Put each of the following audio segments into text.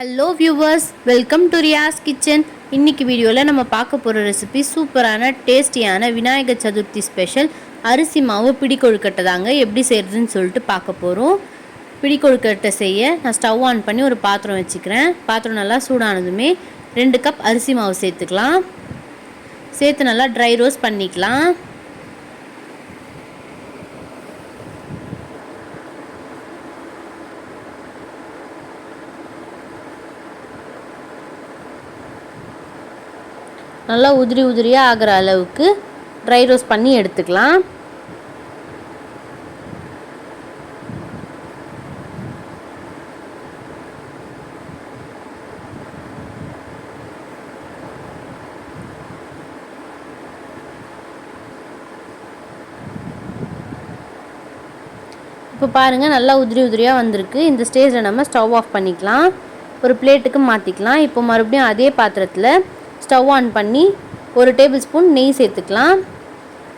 Hello viewers welcome to Riyas kitchen இன்னைக்கு வீடியோவில் நம்ம பார்க்க போகிற ரெசிபி சூப்பரான டேஸ்டியான விநாயகர் சதுர்த்தி ஸ்பெஷல் அரிசி மாவு பிடிக்கொழுக்கட்டை தாங்க எப்படி செய்கிறதுன்னு சொல்லிட்டு பார்க்க போகிறோம் பிடி கொழுக்கட்டை செய்ய நான் ஸ்டவ் ஆன் பண்ணி ஒரு பாத்திரம் வச்சுக்கிறேன். பாத்திரம் நல்லா சூடானதுமே ரெண்டு கப் அரிசி மாவு சேர்த்துக்கலாம். சேர்த்து நல்லா ட்ரை ரோஸ்ட் பண்ணிக்கலாம். நல்லா உதிரி உதிரியாக ஆகிற அளவுக்கு ட்ரை ரோஸ்ட் பண்ணி எடுத்துக்கலாம். இப்போ பாருங்கள் நல்லா உதிரி உதிரியாக வந்திருக்கு. இந்த ஸ்டேஜில் நம்ம ஸ்டவ் ஆஃப் பண்ணிக்கலாம். ஒரு பிளேட்டுக்கு மாற்றிக்கலாம் இப்போ மறுபடியும் அதே பாத்திரத்தில் ஸ்டவ் ஆன் பண்ணி ஒரு டேபிள் ஸ்பூன் நெய் சேர்த்துக்கலாம்.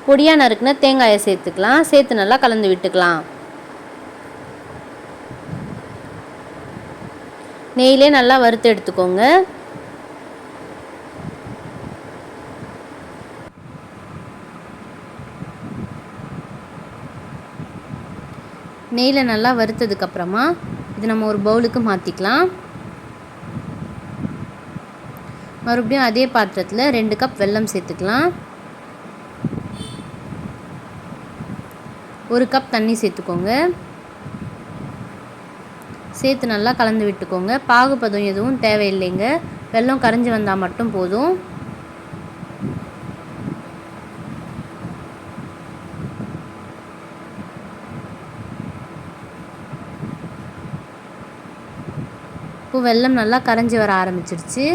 பொடியாக நறுக்குன தேங்காயை சேர்த்துக்கலாம். சேர்த்து நல்லா கலந்து விட்டுக்கலாம். நெய்யிலே நல்லா வறுத்து எடுத்துக்கோங்க. நெய்யில் நல்லா வறுத்ததுக்கப்புறமா இது நம்ம ஒரு பவுலுக்கு மாற்றிக்கலாம் மறுபடியும் அதே பாத்திரத்தில் ரெண்டு கப் வெல்லம் சேர்த்துக்கலாம். ஒரு கப் தண்ணி சேர்த்துக்கோங்க. சேர்த்து நல்லா கலந்து விட்டுக்கோங்க. பாகுபதம் எதுவும் தேவையில்லைங்க. வெல்லம் கரைஞ்சி வந்தால் மட்டும் போதும். இப்போ வெல்லம் நல்லா கரைஞ்சி வர ஆரம்பிச்சிருச்சு.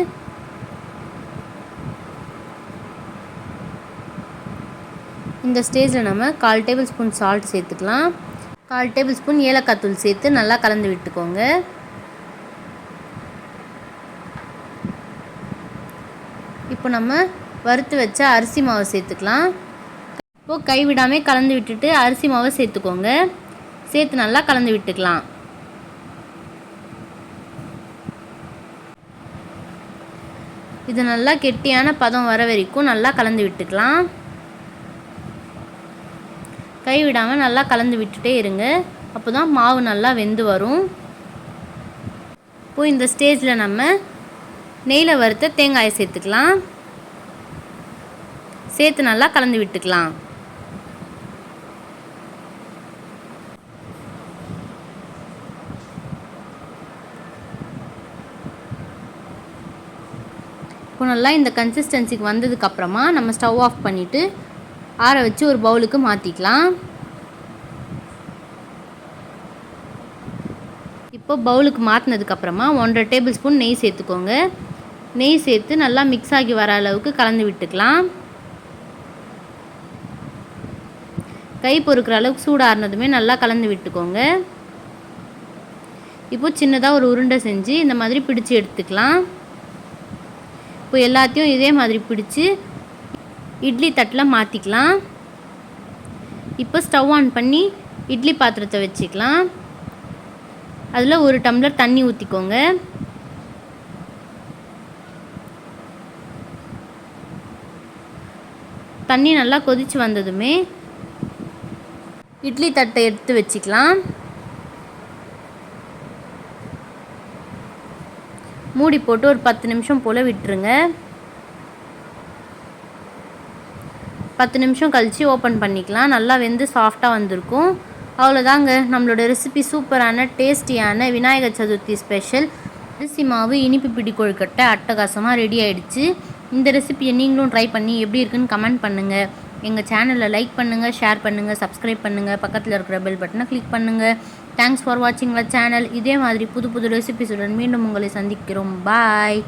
இந்த ஸ்டேஜில் நம்ம கால் டேபிள் ஸ்பூன் சால்ட் சேர்த்துக்கலாம். கால் டேபிள் ஸ்பூன் ஏலக்காய் தூள் சேர்த்து நல்லா கலந்து விட்டுக்கோங்க. இப்போ நம்ம வறுத்து வச்ச அரிசி மாவை சேர்த்துக்கலாம். இப்போது கைவிடாமல் கலந்து விட்டுட்டு அரிசி மாவை சேர்த்துக்கோங்க. சேர்த்து நல்லா கலந்து விட்டுக்கலாம். இது நல்லா கெட்டியான பதம் வர வரைக்கும் நல்லா கலந்து விட்டுக்கலாம். கை விடாமல் நல்லா கலந்து விட்டுட்டே இருங்க. அப்போ தான் மாவு நல்லா வெந்து வரும். இப்போது இந்த ஸ்டேஜில் நம்ம நெய்யில் வறுத்த தேங்காயை சேர்த்துக்கலாம். சேர்த்து நல்லா கலந்து விட்டுக்கலாம். இப்போ நல்லா இந்த கன்சிஸ்டன்சிக்கு வந்ததுக்கப்புறமா நம்ம ஸ்டவ் ஆஃப் பண்ணிவிட்டு ஆற வச்சு ஒரு பவுலுக்கு மாற்றிக்கலாம் இப்போ பவுலுக்கு மாற்றினதுக்கப்புறமா ஒன்றரை டேபிள் ஸ்பூன் நெய் சேர்த்துக்கோங்க. நெய் சேர்த்து நல்லா மிக்ஸ் ஆகி வர அளவுக்கு கலந்து விட்டுக்கலாம். கை பொறுக்கிற அளவுக்கு சூடாறினதுமே நல்லா கலந்து விட்டுக்கோங்க. இப்போ சின்னதாக ஒரு உருண்டை செஞ்சு இந்த மாதிரி பிடிச்சி எடுத்துக்கலாம். இப்போ எல்லாத்தையும் இதே மாதிரி பிடிச்சி இட்லி தட்டில் மாற்றிக்கலாம் இப்போ ஸ்டவ் ஆன் பண்ணி இட்லி பாத்திரத்தை வச்சுக்கலாம். அதில் ஒரு டம்ளர் தண்ணி ஊற்றிக்கோங்க தண்ணி நல்லா கொதித்து வந்ததுமே இட்லி தட்டை எடுத்து வச்சுக்கலாம். மூடி போட்டு ஒரு பத்து நிமிஷம் போல் விட்டுருங்க. பத்து நிமிஷம் கழித்து ஓப்பன் பண்ணிக்கலாம். நல்லா வெந்து சாஃப்டாக வந்திருக்கும். அவ்வளோதாங்க. நம்மளோட ரெசிபி சூப்பரான டேஸ்டியான விநாயகர் சதுர்த்தி ஸ்பெஷல் அரிசி மாவு இனிப்பு பிடி கொழுக்கட்டை அட்டகாசமாக ரெடி ஆகிடுச்சு இந்த ரெசிபியை நீங்களும் ட்ரை பண்ணி எப்படி இருக்குன்னு கமெண்ட் பண்ணுங்கள் எங்கள் சேனலில் லைக் பண்ணுங்கள் ஷேர் பண்ணுங்கள் சப்ஸ்கிரைப் பண்ணுங்கள் பக்கத்தில் இருக்கிற பெல் பட்டனை கிளிக் பண்ணுங்கள் தேங்க்ஸ் ஃபார் வாட்சிங் சேனல் இதே மாதிரி புது புது ரெசிபிஸுடன் மீண்டும் உங்களை சந்திக்கிறோம். பாய்